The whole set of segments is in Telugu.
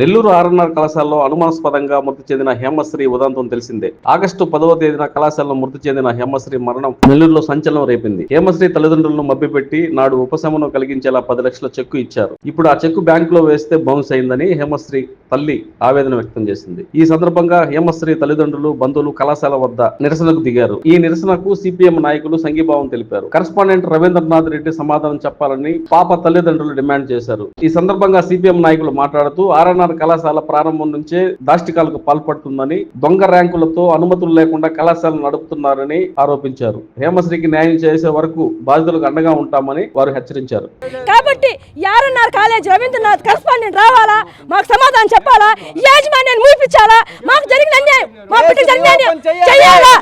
నెల్లూరు ఆర్ఎన్ఆర్ కళాశాలలో అనుమానాస్పదంగా మృతి చెందిన హేమశ్రీ ఉదంతం తెలిసిందే. ఆగస్టు పదవ తేదీన కళాశాలలో మృతి చెందిన హేమశ్రీ మరణం నెల్లూరులో సంచలనం రేపింది. హేమశ్రీ తల్లిదండ్రులను మభ్యపెట్టి నాడు ఉపశమనం కలిగించేలా పది లక్షల చెక్కు ఇచ్చారు. ఇప్పుడు ఆ చెక్కు బ్యాంకులో వేస్తే బౌన్స్ అయిందని హేమశ్రీ తల్లి ఆవేదన వ్యక్తం చేసింది. ఈ సందర్భంగా హేమశ్రీ తల్లిదండ్రులు బంధువులు కళాశాల వద్ద నిరసనకు దిగారు. ఈ నిరసనకు సిపిఎం నాయకులు సంఘీభావం తెలిపారు. కరెస్పాండెంట్ రవీంద్రనాథ్ రెడ్డి సమాధానం చెప్పాలని పాప తల్లిదండ్రులు డిమాండ్ చేశారు. ఈ సందర్భంగా సిపిఎం నాయకులు మాట్లాడుతూ ఆర్ఎన్ఆర్ కళాశాల ప్రారంభం నుంచే దాష్టికాలకు పాల్పడుతుందని దొంగ ర్యాంకులతో అనుమతులు లేకుండా కళాశాల నడుపుతున్నారని ఆరోపించారు. హేమశ్రీకి న్యాయం చేసే వరకు బాధితులకు అండగా ఉంటామని వారు హెచ్చరించారు. కాబట్టి యారన్నారు కాలేజ్ రవీంద్రనాథ్ కరస్పాండెంట్ రావాలా? మాకు సమాధానం చెప్పాలా? యాజమాన్యాన్ని మూపించాలా మాకు జరిగిన అన్యాయం మా బిడ్డ జరిగిన అన్యాయం చేయాలా?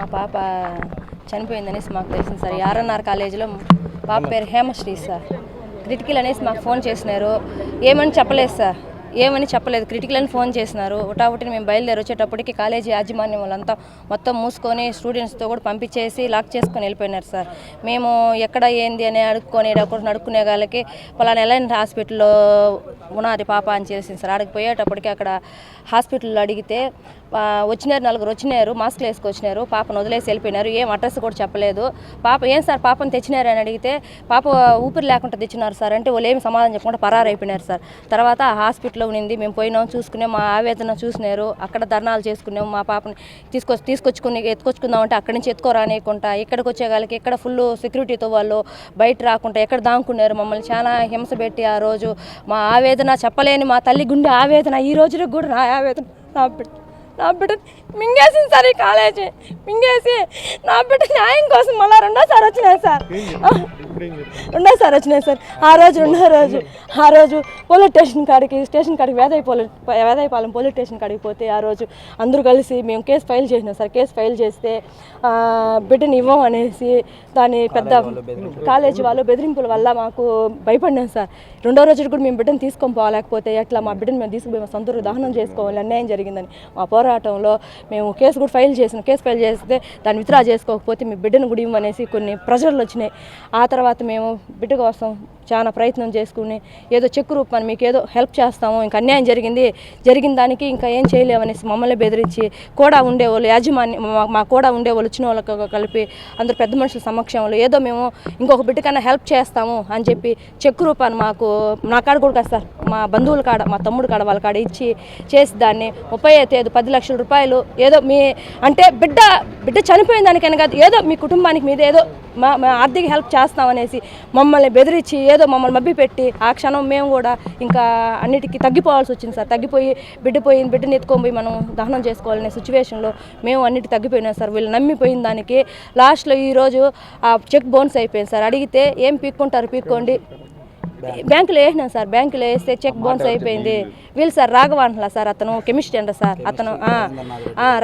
మా పాప చనిపోయిందనేసి మాకు తెలిసింది సార్. ఆర్ఎన్ఆర్ కాలేజీలో పాప పేరు హేమశ్రీ సార్. క్రిటికల్ అనేసి మాకు ఫోన్ చేసినారు. ఏమని చెప్పలేదు సార్. ఏమని చెప్పలేదు. క్రిటికల్ అని ఫోన్ చేసినారు. ఒకటి మేము బయలుదేరి వచ్చేటప్పటికి కాలేజీ యాజమాన్యం వాళ్ళంతా మొత్తం మూసుకొని స్టూడెంట్స్తో కూడా పంపించేసి లాక్ చేసుకొని వెళ్ళిపోయినారు సార్. మేము ఎక్కడ ఏంది అని అడుక్కొని అడుక్కునే వాళ్ళకి పలానా ఎలాంటి హాస్పిటల్లో ఉన్నది పాప అని చేసింది సార్. అడిగిపోయేటప్పటికి అక్కడ హాస్పిటల్లో అడిగితే వచ్చినారు నలుగురు వచ్చినారు మాస్క్లు వేసుకొచ్చినారు పాపను వదిలేసి వెళ్ళిపోయినారు ఏం అడ్రస్ కూడా చెప్పలేదు. పాప ఏం సార్ పాపను తెచ్చినారు అని అడిగితే పాప ఊపిరి లేకుండా తెచ్చినారు సార్ అంటే వాళ్ళు ఏమి సమాధానం చెప్పకుండా పరారు అయిపోయినారు సార్. తర్వాత ఆ హాస్పిటల్లో ఉన్నింది మేము పోయినాం చూసుకునే మా ఆవేదన చూసినారు అక్కడ ధర్నాలు చేసుకున్నాం మా పాపని తీసుకొచ్చి తీసుకొచ్చుకుని ఎత్తుకొచ్చుకుందాం అంటే అక్కడి నుంచి ఎత్తుకోరానియకుండా ఇక్కడికి వచ్చే వాళ్ళకి ఇక్కడ ఫుల్ సెక్యూరిటీతో వాళ్ళు బయట రాకుండా ఎక్కడ దాంకున్నారు మమ్మల్ని. చాలా హింస పెట్టి ఆ రోజు మా ఆవేదన చెప్పలేని మా తల్లి గుండె ఆవేదన ఈ రోజులకు కూడా నా ఆవేదన నా నా బిడ్డ మింగేసింది సార్ ఈ కాలేజీ. మింగేసి నా బిడ్డ న్యాయం కోసం మళ్ళీ రెండోసారి వచ్చినాయి సార్. రెండోసారి వచ్చినాయి సార్ ఆ రోజు రెండో రోజు ఆ రోజు పోలీస్ స్టేషన్ కాడికి స్టేషన్ కాడికి వేదాయి పోలీ వేదాయపాలెం పోలీస్ స్టేషన్ కాడికి పోతే ఆ రోజు అందరూ కలిసి మేము కేసు ఫైల్ చేసినాం సార్. కేసు ఫైల్ చేస్తే బిడ్డని ఇవ్వం అనేసి దాని పెద్ద కాలేజీ వాళ్ళు బెదిరింపుల వల్ల మాకు భయపడినాం సార్. రెండో రోజు కూడా మేము బిడ్డను తీసుకొని పోలేకపోతే ఎట్లా మా బిడ్డను మేము తీసుకుపోయి మా సొంత ఊరికి దహనం చేసుకోవాలి అన్యాయం జరిగిందని మా పోరాటంలో మేము కేసు కూడా ఫైల్ చేసినాం కేసు ఫైల్ చేస్తే దాన్ని విత్డ్రా చేసుకోకపోతే మీ బిడ్డను కూడా ఇవ్వమనేసి కొన్ని ప్రజలు వచ్చినాయి. ఆ తర్వాత మేము బిడ్డ కోసం చాలా ప్రయత్నం చేసుకుని ఏదో చెక్కు రూపాన్ని మీకు ఏదో హెల్ప్ చేస్తాము ఇంకా అన్యాయం జరిగింది జరిగిన దానికి ఇంకా ఏం చేయలేమనేసి మమ్మల్ని బెదిరించి కూడా ఉండేవాళ్ళు యాజమాన్యం మా- మా కూడా ఉండేవాళ్ళు వచ్చిన వాళ్ళకి కలిపి అందరు పెద్ద మనుషుల సమక్షంలో ఏదో మేము ఇంకొక బిడ్డ కన్నా హెల్ప్ చేస్తాము అని చెప్పి చెక్కు రూపాన్ని మాకు నా కాడ కూడా కాదు సార్ మా బంధువుల కాడ మా తమ్ముడు కాడ వాళ్ళ కాడ ఇచ్చి చేసి దాన్ని ముప్పై తేదీ పది లక్షల రూపాయలు ఏదో మీ అంటే బిడ్డ బిడ్డ చనిపోయిన దానికైనా కాదు ఏదో మీ కుటుంబానికి మీద ఏదో మా మా ఆర్థిక హెల్ప్ చేస్తామనేసి మమ్మల్ని బెదిరించి ఏదో మమ్మల్ని మభ్యపెట్టి ఆ క్షణం మేము కూడా ఇంకా అన్నిటికీ తగ్గిపోవాల్సి వచ్చింది సార్. తగ్గిపోయి బిడ్డ పోయి బిడ్డని ఎత్తుకొని పోయి మనం దహనం చేసుకోవాలనే సిచ్యువేషన్లో మేము అన్నిటి తగ్గిపోయినాం సార్. వీళ్ళు నమ్మిపోయిన దానికి లాస్ట్లో ఈరోజు ఆ చెక్ బౌన్స్ అయిపోయింది సార్. అడిగితే ఏం పీక్కుంటారు పీక్కోండి. బ్యాంకులో వేసినాం సార్ బ్యాంకులో వేస్తే చెక్ బౌన్స్ అయిపోయింది. వీళ్ళు సార్ రాఘవ సార్ అతను కెమిస్ట్రీ అంట సార్ అతను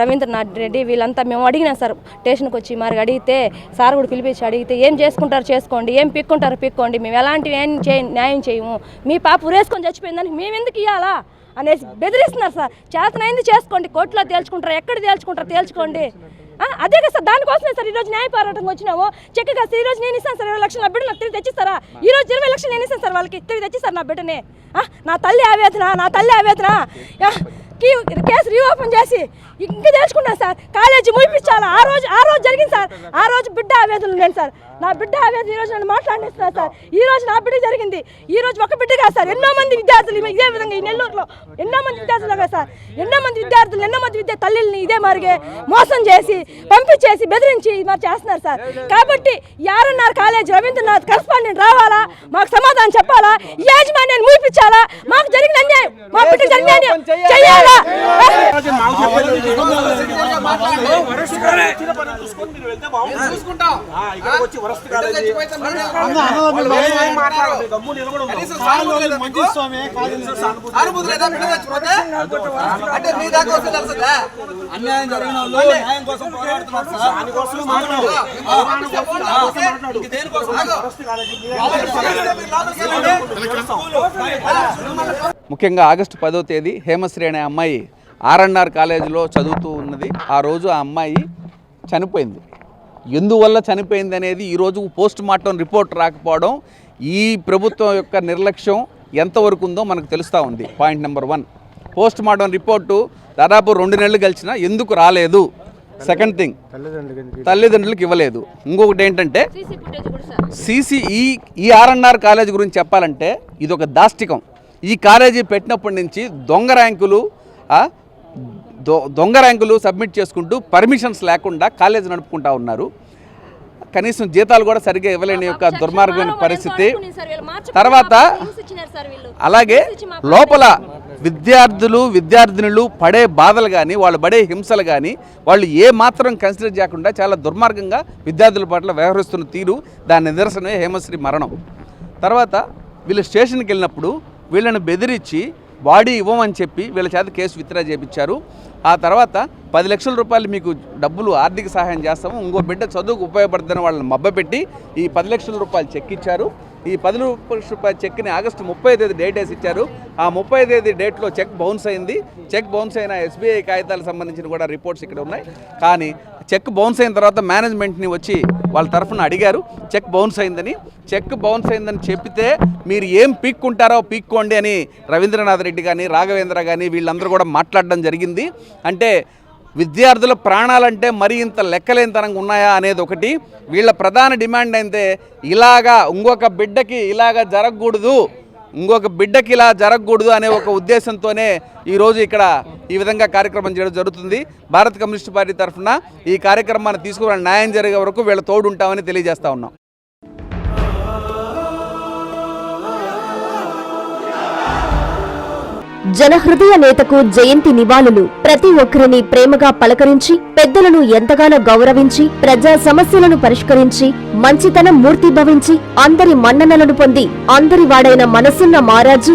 రవీంద్రనాథ్ రెడ్డి. వీళ్ళంతా మేము అడిగినాం సార్ స్టేషన్కి వచ్చి మరి అడిగితే సార్ కూడా పిలిపించి అడిగితే ఏం చేసుకుంటారు చేసుకోండి ఏం పిక్కుంటారు పిక్కోండి మేము ఎలాంటివి ఏం చేయ న్యాయం చేయము మీ పాప ఉరేసుకొని చచ్చిపోయిందని మేము ఎందుకు ఇవ్వాలా అనేసి బెదిరిస్తున్నారు సార్. చేతనైంది చేసుకోండి కోర్టులో తేల్చుకుంటారు ఎక్కడ తేల్చుకుంటారు తేల్చుకోండి. అదే కదా సార్ దానికోసమే సార్ ఈరోజు న్యాయ పోరాటంకి వచ్చినాము చక్కగా సార్ ఈరోజు నేను ఇస్తాను సార్ ఇరవై లక్షలు నా బిడ్డ నాకు తిరిగి తెచ్చిస్తారా? ఈ రోజు ఇరవై లక్షలు నేను ఇస్తాను సార్ వాళ్ళకి తిరిగి తెచ్చిస్తారు నా బిడ్డని? ఆ, నా తల్లి ఆవేదన నా తల్లి ఆవేదన. కేసు రీఓపెన్ చేసి ఇంకా తెలుసుకున్నా సార్. కాలేజీ ముయిపించాలా ఆ రోజు ఆ రోజు జరిగింది సార్. ఆ రోజు బిడ్డ ఆవేదన నేను సార్. నా బిడ్డ ఆవేదన ఈ రోజు నన్ను మాట్లాడిస్తున్నారు సార్. ఈ రోజు నా బిడ్డ జరిగింది. ఈ రోజు ఒక బిడ్డ కాదు సార్. ఎన్నో మంది విద్యార్థులు ఇదే విధంగా ఈ నెల్లూరులో ఎన్నో మంది విద్యార్థులు కదా సార్. ఎన్నో మంది విద్యార్థులు ఎన్నో మంది విద్యా తల్లిని ఇదే మరిగే మోసం చేసి పంపించేసి బెదిరించి మరి చేస్తున్నారు సార్. కాబట్టి యారన్నారు కాలేజ్ రవీంద్రనాథ్ కరస్పాండెంట్ రావాలా? మాకు సమాధానం చెప్పాలా? ఈ యాజమాన్యాన్ని మూపించాలా అంటే మీ దాకా వస్తే తెలుస్తుందా? అన్యాయం జరిగిన వాళ్ళు న్యాయం కోసం పోరాడుతున్నారు సార్. దానికోసం మాట్లాడు. దేనికోసం? ముఖ్యంగా ఆగస్టు పదో తేదీ హేమశ్రీ అనే అమ్మాయి ఆర్ఎన్ఆర్ కాలేజీలో చదువుతూ ఉన్నది. ఆ రోజు ఆ అమ్మాయి చనిపోయింది. ఎందువల్ల చనిపోయింది అనేది ఈరోజు పోస్ట్ మార్టం రిపోర్ట్ రాకపోవడం ఈ ప్రభుత్వం యొక్క నిర్లక్ష్యం ఎంతవరకు ఉందో మనకు తెలుస్తూ ఉంది. Point number one. Post mortem report దాదాపు రెండు నెలలు గెలిచినా ఎందుకు రాలేదు? సెకండ్ థింగ్ తల్లిదండ్రులకు ఇవ్వలేదు. ఇంకొకటి ఏంటంటే సీసీ ఈ ఈ ఆర్ఎన్ఆర్ కాలేజ్ గురించి చెప్పాలంటే ఇది ఒక దాష్టికం. ఈ కాలేజీ పెట్టినప్పటి నుంచి దొంగ ర్యాంకులు దొంగ ర్యాంకులు సబ్మిట్ చేసుకుంటూ పర్మిషన్స్ లేకుండా కాలేజ్ నడుపుకుంటా ఉన్నారు. కనీసం జీతాలు కూడా సరిగ్గా ఇవ్వలేని యొక్క దుర్మార్గమైన పరిస్థితి. తర్వాత అలాగే లోపల విద్యార్థులు విద్యార్థినులు పడే బాధలు కానీ వాళ్ళు పడే హింసలు కానీ వాళ్ళు ఏ మాత్రం కన్సిడర్ చేయకుండా చాలా దుర్మార్గంగా విద్యార్థుల పట్ల వ్యవహరిస్తున్న తీరు దాని నిదర్శనమే హేమశ్రీ మరణం. తర్వాత వీళ్ళు స్టేషన్కి వెళ్ళినప్పుడు వీళ్ళని బెదిరించి బాడీ ఇవ్వమని చెప్పి వీళ్ళ చేత కేసు విత్డ్రా చేయించారు ఆ తర్వాత పది లక్షల రూపాయలు మీకు డబ్బులు ఆర్థిక సహాయం చేస్తాము. ఇంకో బిడ్డ చదువుకు ఉపయోగపడుతుందని వాళ్ళని మబ్బపెట్టి ఈ పది లక్షల రూపాయలు చెక్ ఇచ్చారు ఈ పది లక్షల రూపాయల చెక్ని ఆగస్టు ముప్పై తేదీ డేట్ వేసి ఇచ్చారు. ఆ ముప్పై తేదీ డేట్లో చెక్ బౌన్స్ అయింది. చెక్ బౌన్స్ అయిన ఎస్బీఐ కాగితాలకు సంబంధించిన కూడా రిపోర్ట్స్ ఇక్కడ ఉన్నాయి. కానీ చెక్ బౌన్స్ అయిన తర్వాత మేనేజ్మెంట్ని వచ్చి వాళ్ళ తరఫున అడిగారు. చెక్ బౌన్స్ అయిందని. చెక్ బౌన్స్ అయిందని చెప్పితే మీరు ఏం పీక్కుంటారో పీక్కోండి అని రవీంద్రనాథ్ రెడ్డి కానీ రాఘవేంద్ర కానీ వీళ్ళందరూ కూడా మాట్లాడడం జరిగింది. అంటే విద్యార్థుల ప్రాణాలంటే మరి ఇంత లెక్కలేనితనంగా ఉన్నాయా అనేది ఒకటి. వీళ్ళ ప్రధాన డిమాండ్ అయితే ఇలాగా ఇంకొక బిడ్డకి ఇలాగా జరగకూడదు. ఇంకొక బిడ్డకి ఇలా జరగకూడదు అనే ఒక ఉద్దేశంతోనే ఈరోజు ఇక్కడ ఈ విధంగా కార్యక్రమం చేయడం జరుగుతుంది. భారత కమ్యూనిస్ట్ పార్టీ తరఫున ఈ కార్యక్రమాన్ని తీసుకుని న్యాయం జరిగే వరకు వీళ్ళ తోడు ఉంటామని తెలియజేస్తా ఉన్నాం. జనహృదయ నేతకు జయంతి నివాళులు. ప్రతి ఒక్కరిని ప్రేమగా పలకరించి పెద్దలను ఎంతగానో గౌరవించి ప్రజా సమస్యలను పరిష్కరించి మంచితనం మూర్తిభవించి అందరి మన్ననలను పొంది అందరి వాడైన మనసున్న మారాజు